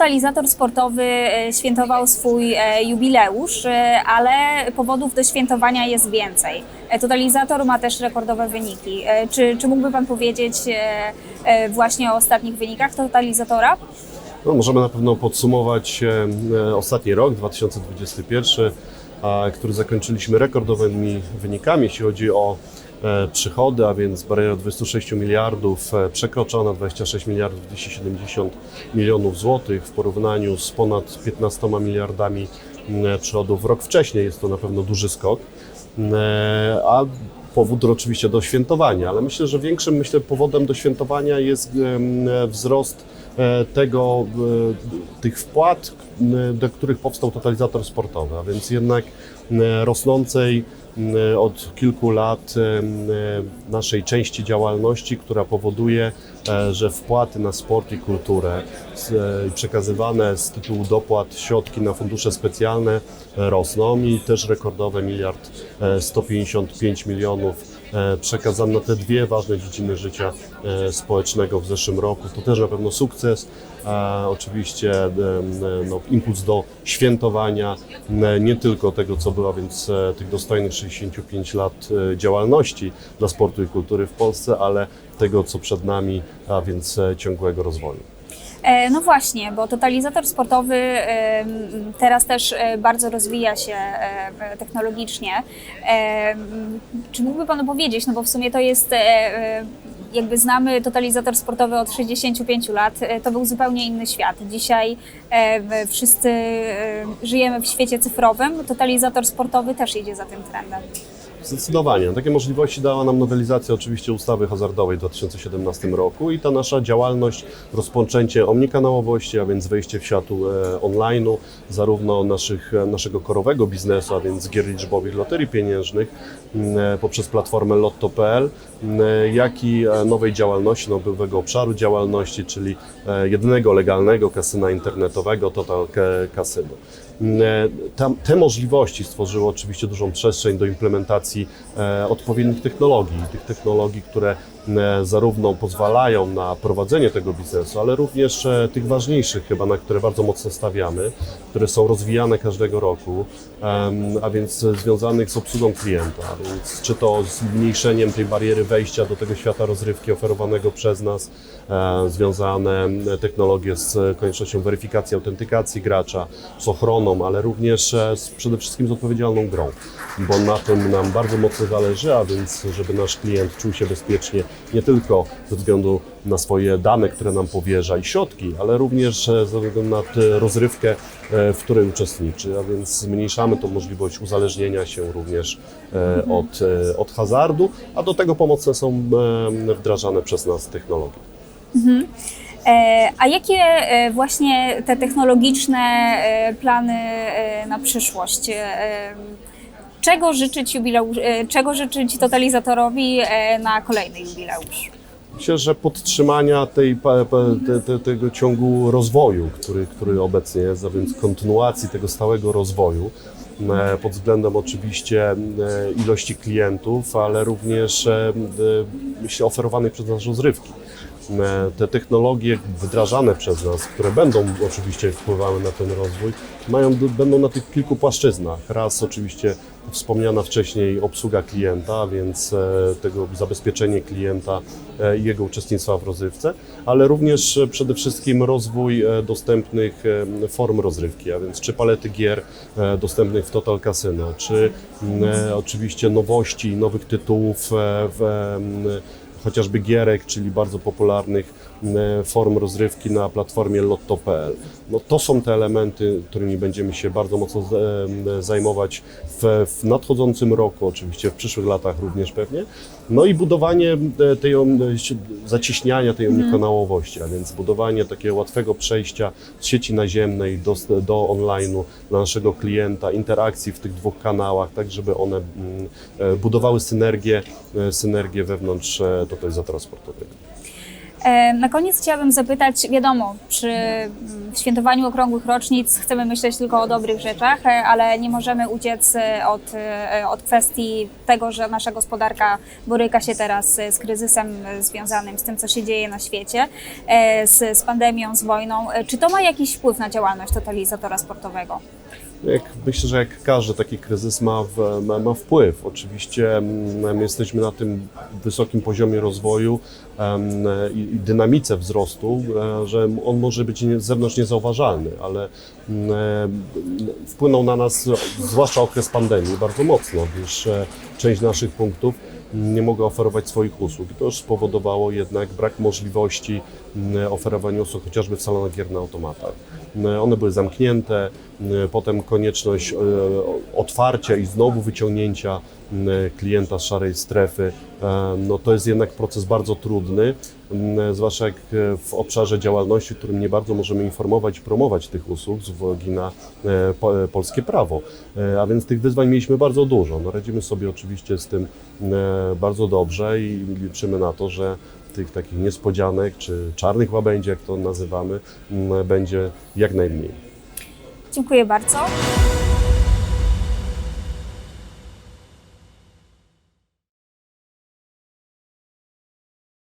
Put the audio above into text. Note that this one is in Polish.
totalizator sportowy e, świętował swój e, jubileusz, e, ale powodów do świętowania jest więcej. Totalizator ma też rekordowe wyniki. Czy, czy mógłby Pan powiedzieć właśnie o ostatnich wynikach totalizatora? No, możemy na pewno podsumować ostatni rok, 2021, a, który zakończyliśmy rekordowymi wynikami, jeśli chodzi o przychody, a więc bariera 26 miliardów e, przekroczona, 26 miliardów 270 milionów złotych w porównaniu z ponad 15 miliardami przychodów rok wcześniej. Jest to na pewno duży skok. E, A powód oczywiście do świętowania, ale myślę, że większym myślę, powodem do świętowania jest wzrost e, tego, e, tych wpłat, do których powstał totalizator sportowy, a więc jednak rosnącej od kilku lat em, e, naszej części działalności, która powoduje, e, że wpłaty na sport i kulturę e, przekazywane z tytułu dopłat środki na fundusze specjalne e, rosną i też rekordowe miliard e, 155 milionów e, przekazane na te dwie ważne dziedziny życia e, społecznego w zeszłym roku. To też na pewno sukces. A oczywiście no, impuls do świętowania nie tylko tego, co było, a więc e, tych dostojnych 65 lat e, działalności dla sportu i kultury w Polsce, ale tego, co przed nami, a więc e, ciągłego rozwoju. E, No właśnie, bo totalizator sportowy teraz też e, bardzo rozwija się technologicznie. Czy mógłby Pan powiedzieć, no bo w sumie to jest, e, jakby znamy totalizator sportowy od 65 lat, to był zupełnie inny świat. Dzisiaj wszyscy żyjemy w świecie cyfrowym, totalizator sportowy też idzie za tym trendem. Zdecydowanie. Takie możliwości dała nam nowelizacja oczywiście ustawy hazardowej w 2017 roku i ta nasza działalność, rozpoczęcie omnikanałowości, a więc wejście w świat e, online'u, zarówno naszych, e, naszego korowego biznesu, a więc gier liczbowych, loterii pieniężnych, e, poprzez platformę lotto.pl, jak i nowej działalności, nowego obszaru działalności, czyli jedynego legalnego kasyna internetowego Total Ca- Casino. E, te możliwości stworzyły oczywiście dużą przestrzeń do implementacji e, odpowiednich technologii, tych technologii, które zarówno pozwalają na prowadzenie tego biznesu, ale również e, tych ważniejszych chyba, na które bardzo mocno stawiamy, które są rozwijane każdego roku, a więc e, związanych z obsługą klienta, więc czy to z zmniejszeniem tej bariery wejścia do tego świata rozrywki oferowanego przez nas, e, związane e, technologie z koniecznością weryfikacji, autentykacji gracza, z ochroną, ale również e, z, przede wszystkim z odpowiedzialną grą, bo na tym nam bardzo mocno zależy, a więc żeby nasz klient czuł się bezpiecznie nie tylko ze względu na swoje dane, które nam powierza i środki, ale również e, ze względu na rozrywkę, e, w której uczestniczy, a więc zmniejszamy tą możliwość uzależnienia się również e, od, od hazardu, a do tego pomocne są wdrażane przez nas technologie. E, A jakie właśnie te technologiczne plany na przyszłość? Czego życzyć, e, czego życzyć totalizatorowi e, na kolejny jubileusz? Myślę, że podtrzymania tej, te, te, tego ciągu rozwoju, który, który obecnie jest, a więc kontynuacji tego stałego rozwoju e, pod względem oczywiście ilości klientów, ale również myślę oferowanej przez nas rozrywki. Te technologie wdrażane przez nas, które będą oczywiście wpływały na ten rozwój, mają, będą na tych kilku płaszczyznach. Raz oczywiście wspomniana wcześniej obsługa klienta, więc e, tego zabezpieczenie klienta e, i jego uczestnictwa w rozrywce, ale również e, przede wszystkim rozwój dostępnych form rozrywki, a więc czy palety gier dostępnych w Total Casino, czy m, e, oczywiście nowości, nowych tytułów w chociażby gierek, czyli bardzo popularnych m, form rozrywki na platformie lotto.pl. No to są te elementy, którymi będziemy się bardzo mocno em, zajmować w, w nadchodzącym roku, oczywiście w przyszłych latach również pewnie. No i budowanie e, tej zacieśniania tej omnikanałowości, a więc budowanie takiego łatwego przejścia z sieci naziemnej do, do online'u dla naszego klienta, interakcji w tych dwóch kanałach, tak żeby one mm, e, budowały synergię, e, synergię wewnątrz e, totalizatora sportowego. E, Na koniec chciałabym zapytać, wiadomo, przy świętowaniu okrągłych rocznic chcemy myśleć tylko o dobrych rzeczach, e, ale nie możemy uciec e, od, od kwestii tego, że nasza gospodarka boryka się teraz z kryzysem związanym z tym, co się dzieje na świecie, z, z pandemią, z wojną. Czy to ma jakiś wpływ na działalność totalizatora sportowego? Jak, myślę, że jak każdy taki kryzys ma, w, ma, ma wpływ. Oczywiście mm, my jesteśmy na tym wysokim poziomie rozwoju em, i, i dynamice wzrostu, e, że on może być z zewnątrz niezauważalny, ale mm, e, wpłynął na nas, zwłaszcza okres pandemii, bardzo mocno, gdyż e, część naszych punktów nie mogła oferować swoich usług. To już spowodowało jednak brak możliwości mm, oferowania usług chociażby w salonach gier na automatach. Mm, One były zamknięte, mm, potem konieczność e, otwarcia i znowu wyciągnięcia klienta z szarej strefy. E, No to jest jednak proces bardzo trudny, zwłaszcza jak e, w obszarze działalności, w którym nie bardzo możemy informować i promować tych usług z uwagi na e, po- e, polskie prawo. E, A więc tych wyzwań mieliśmy bardzo dużo. No, radzimy sobie oczywiście z tym e, bardzo dobrze i liczymy na to, że tych takich niespodzianek czy czarnych łabędzi, jak to nazywamy, będzie jak najmniej. Dziękuję bardzo.